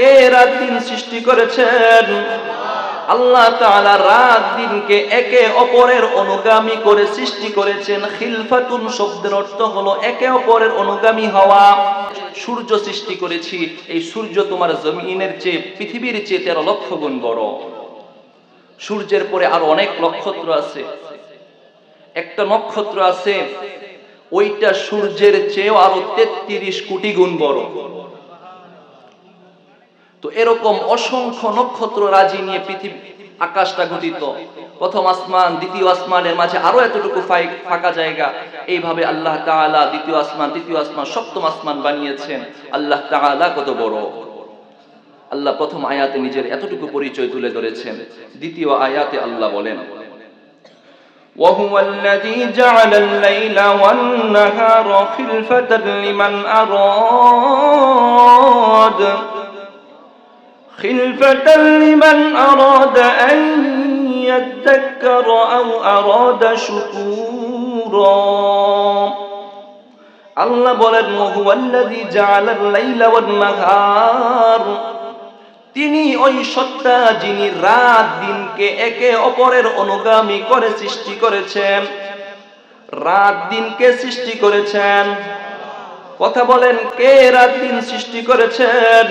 কে রাত দিন সৃষ্টি করেছেন? আল্লাহ তাআলা রাত দিনকে একে অপরের অনুগামী করে সৃষ্টি করেছেন। খিলফাতুন শব্দের অর্থ হলো একে অপরের অনুগামী হওয়া। সূর্য সৃষ্টি করেছি, এই সূর্য তোমার জমিনের চেয়ে, পৃথিবীর চেয়ে তেরো লক্ষ গুণ বড়। সূর্যের পরে আরও অনেক নক্ষত্র আছে। একটা নক্ষত্র আছে, ওইটা সূর্যের চেয়েও আরও তেত্রিশ কোটি গুণ বড়। তো এরকম অসংখ্য নক্ষত্র রাজি নিয়ে পৃথিবী আকাশটা গঠিত প্রথম আসমান দ্বিতীয় আসমানের মাঝে আরো এতটুকু ফাই- ফাঁকা জায়গা এইভাবে আল্লাহ তাআলা দ্বিতীয় আসমান তৃতীয় আসমান সপ্তম আসমান বানিয়েছেন আল্লাহ তাআলা কত বড় আল্লাহ প্রথম আয়াতে নিজের এতটুকু পরিচয় তুলে ধরেছেন দ্বিতীয় আয়াতে আল্লাহ বলেন وهو الذي جعل الليل والنهار خلفة لمن أراد خلفة لمن أراد أن يذكر أو أراد شكورا আল্লাহ বলেন ওহুয়াল্লাযী জাআলাল লাইলা ওয়ান নাহার তিনি ওই সত্তা যিনি রাত দিনকে একে অপরের অনুগামী করে সৃষ্টি করেছেন রাত দিনকে সৃষ্টি করেছেন কথা বলেন কে রাত দিন সৃষ্টি করেছেন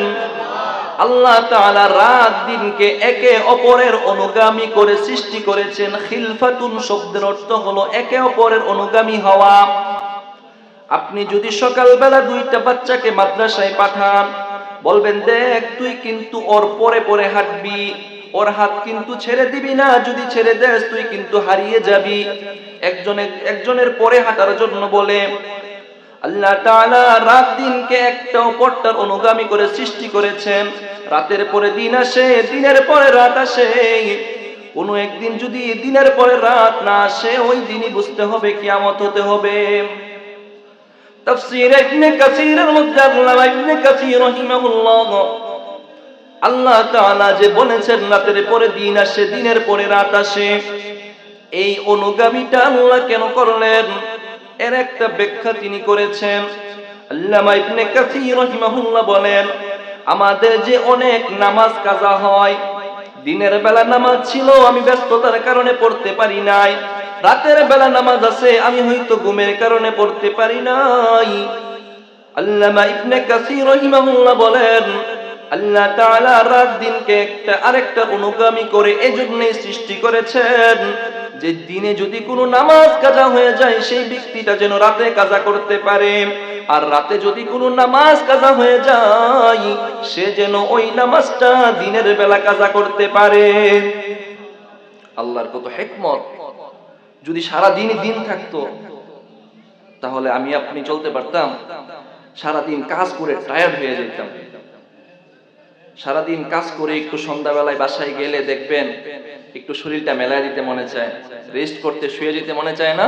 আল্লাহ তাআলা রাত দিনকে একে অপরের অনুগামী করে সৃষ্টি করেছেন। খিলফাতুন শব্দের অর্থ হলো একে অপরের অনুগামী হওয়া। আপনি যদি সকালবেলা দুইটা বাচ্চাকে মাদ্রাসায় পাঠান, বলবেন, দেখ, তুই কিন্তু ওর পরে পরে হাঁটবি, ওর হাত কিন্তু ছেড়ে দিবি না, যদি ছেড়ে দেস, তুই কিন্তু হারিয়ে যাবি। একজনের একজনের পরে হাঁটার জন্য বলে আল্লাহ তাআলা রাত দিনকে একটা অপরটার অনুগামী করে সৃষ্টি করেছেন। রাতের পরে দিন আসে, দিনের পরে রাত আসে। কোনো একদিন যদি দিনের পরে রাত না আসে, ওই দিনই বুঝতে হবে, কিয়ামত হতে হবে। তাফসীর ইবনে কাসীরের মধ্যে আল্লামা ইবনে কাসীর রাহিমাহুল্লাহ আল্লাহ তাআলা যে বলেছেন, রাতের পরে দিন আসে, দিনের পরে রাত আসে। এই অনুগামীটা আল্লাহ কেন করলেন? এর একটা ব্যাখ্যা তিনি করেছেন। আল্লামা ইবনে কাসীর রাহিমাহুল্লাহ বলেন, আমাদের যে অনেক নামাজ কাজা হয়, দিনের বেলা নামাজ ছিল, আমি ব্যস্ততার কারণে পড়তে পারি নাই। রাতের বেলা নামাজ আছে, আমি হয়তো ঘুমের কারণে পড়তে পারি নাই। আল্লামা ইবনে কাসীর রাহিমাহুল্লাহ বলেন, আল্লাহ তাআলা রাত দিনকে একটা আরেকটা অনুগামী করে এজন্যই সৃষ্টি করেছেন। যে দিনে যদি কোনো নামাজ কাজা হয়ে যায়, সেই ব্যক্তিটা যেন রাতে কাজা করতে পারে। আর রাতে যদি কোনো নামাজ কাজা হয়ে যায়, সে যেন ওই নামাজটা দিনের বেলা কাজা করতে পারে। আল্লাহর কত হেকমত। যদি সারা দিনই দিন থাকতো, তাহলে আমি আপনি চলতে পারতাম সারা দিন কাজ করে টায়ার্ড হয়ে যেতাম। সারাদিন কাজ করে একটু সন্ধ্যাবেলায় বাসায় গেলে দেখবেন একটু শরীরটা মেলায় দিতে মনে চায় রেস্ট করতে শুয়ে যেতে মনে চায় না?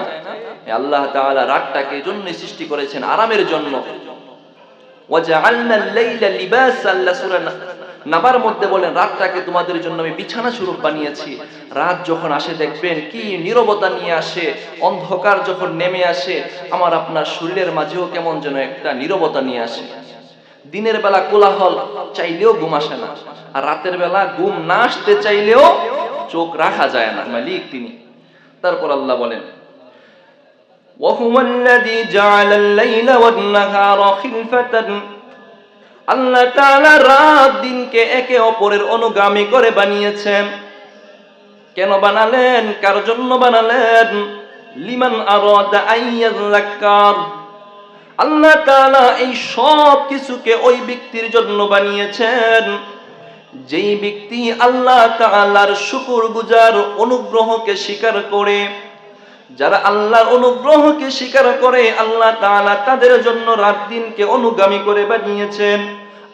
আল্লাহ তাআলা রাতটাকে এই জন্যই সৃষ্টি করেছেন আরামের জন্য। নাবার মধ্যে বলেন, রাতটাকে তোমাদের জন্য আমি বিছানা স্বরূপ বানিয়েছি। রাত যখন আসে, দেখবেন কি নীরবতা নিয়ে আসে, অন্ধকার যখন নেমে আসে, আমার আপনার শরীরের মাঝেও কেমন যেন একটা নীরবতা নিয়ে আসে। দিনের বেলা কোলাহল চাইলেও ঘুম আসে না আর রাতের বেলা ঘুম না আসতে চাইলেও চোখ রাখা যায় না মালিক তিনি তারপর আল্লাহ বলেন وهو الذي جعل الليل والنهار خلفة আল্লাহ তাআলা রাত দিনকে একে অপরের অনুগামী করে বানিয়েছেন কেন বানালেন কার জন্য বানালেন লিমান আরাদা আইয়াযাক্কার আল্লাহ তাআলা এই সব কিছুকে ওই ব্যক্তির জন্য বানিয়েছেন। যেই ব্যক্তি আল্লাহ তাআলার শুকর গুজার অনুগ্রহকে স্বীকার করে, যারা আল্লাহর অনুগ্রহকে স্বীকার করে, আল্লাহ তাআলা তাদের জন্য রাত দিনকে অনুগামী করে বানিয়েছেন।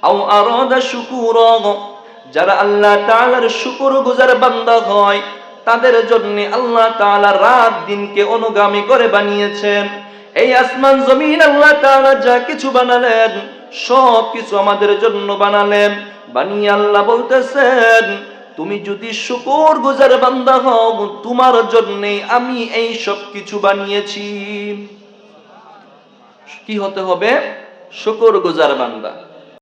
আও আরাদা শুকুর, যারা আল্লাহ তাআলার শুকর গুজার বান্দা হয়, তাদের জন্য আল্লাহ তাআলা রাত দিনকে অনুগামী করে বানিয়েছেন। এই আসমান জমিন আল্লাহ তাআলা যা কিছু বানালেন, সব কিছু আমাদের জন্য বানালেন। বানিয়ে আল্লাহ বলতেছেন, তুমি যদি শুকর গুজার বান্দা হও, তোমার জন্যে আমি এই সব কিছু বানিয়েছি। কি হতে হবে? শুকর গুজার বান্দা।